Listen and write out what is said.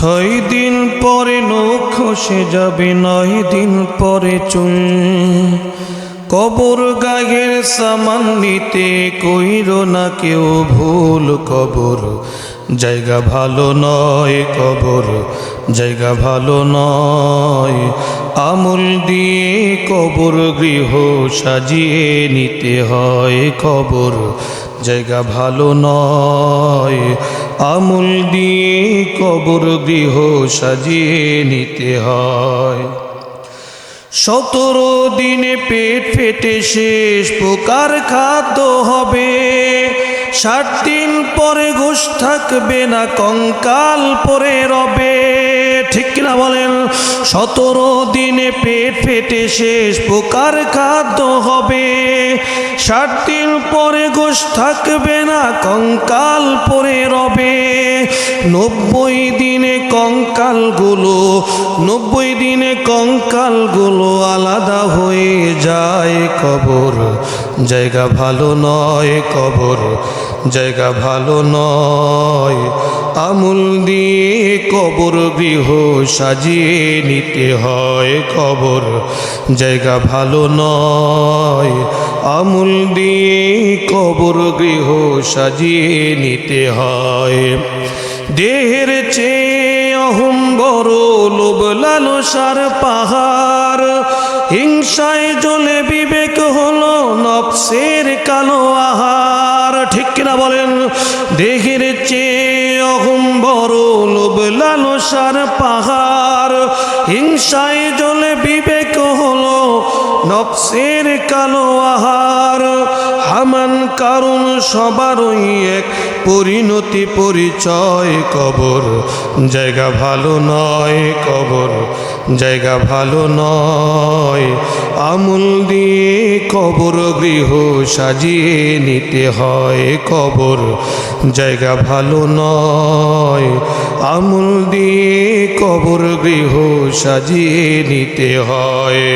ছয় দিন পরে নখ খসে যাবে, নয় দিন পরে চুল। কবর গায়ের সামান নিতে কইর না কেউ ভুল কবর। জায়গা ভালো নয় কবর, জায়গা ভালো নয়। আমল দিয়ে কবর গৃহ সাজিয়ে নিতে হয় কবর। জায়গা ভালো নয় আমল দিয়ে কবর গৃহ সাজিয়ে নিতে হয়। সতেরো দিনে পেট ফেটে শেষ, পোকার খাদ্য হবে। ষাট দিন পরে ঘুষ থাকবে না, কঙ্কাল পরে রবে। ঠিক কিনা বলেন? সতেরো দিনে পেট ফেটে শেষ, পোকার খাদ্য হবে। ষাট দিন পরে গোশ থাকবে না, কঙ্কাল নব্বই দিনে কঙ্কালগুলো, নব্বই দিনে কঙ্কালগুলো আলাদা হয়ে যায় কবর। জায়গা ভালো নয় কবর, জায়গা ভালো নয়। আমুল দিয়ে কবর গৃহ সাজিয়ে নিতে হয় কবর, জায়গা ভালো নয়। আমুল দিয়ে কবর গৃহ সাজিয়ে নিতে হয়। দেহের চেয়ে অহম বড় লোভ লালসার পাহাড়। হিংসায় জ্বলে বিবেক হলো নফসের কালো আহার। ঠিক কিনা বলেন? দেহের চেয়ে অহম বড় লোভ লালসার পাহাড়। হিংসায় জ্বলে বিবেক নফসের কালো আহার, হামান কারণ সবারই এক পরিণতি পরিচয় কবর। জায়গা ভালো নয় কবর, জায়গা ভালো নয়। আমুল দিয়ে কবর গৃহ সাজিয়ে নিতে হয় কবর, জায়গা ভালো নয়। আমুল দিয়ে কবর গৃহ সাজিয়ে নিতে হয়।